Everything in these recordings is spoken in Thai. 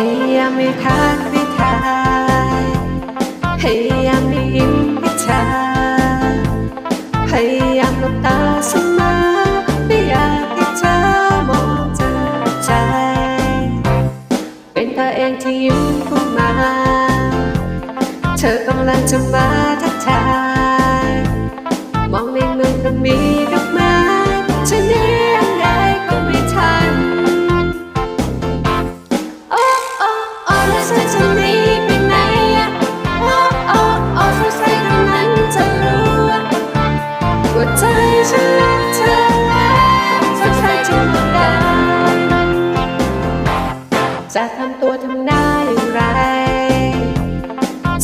พยายามไม่ทักไม่ทายพยายามไม่ยิ้มไม่ทาพยายามหลับตาเสมอไม่อยากให้เธอมองจากใจ เป็นเธอเองที่ยิ้มเข้ามา เธอกำลังจะมาทักทาย มองในมือก็มีดอกไม้จะหนียัง จะทำตัวทำหน้าอย่างไร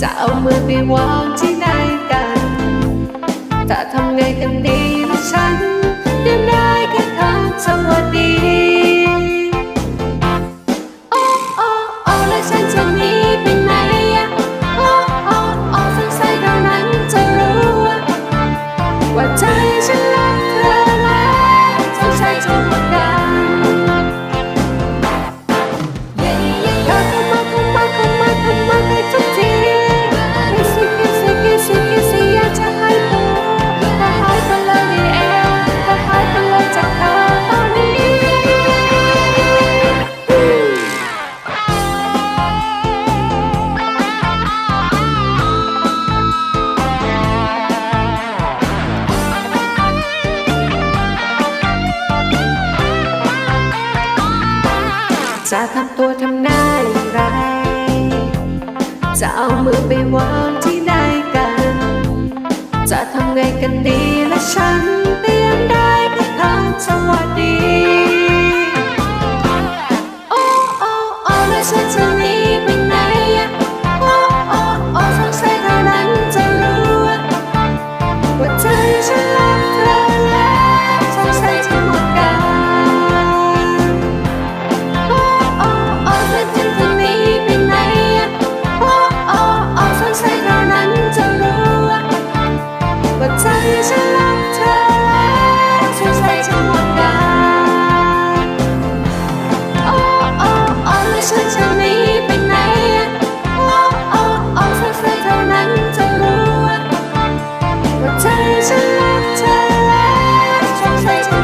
จะเอามือไปวางที่ไหนกัน จะทำไงกันดีละฉันยังได้แค่คำสวัสดี จะทำตัวทำหน้าอย่างไร จะเอามือไปวางที่ไหนกัน จะทำไงกันดีและฉันเตรียมได้แค่คำสวัสดี face.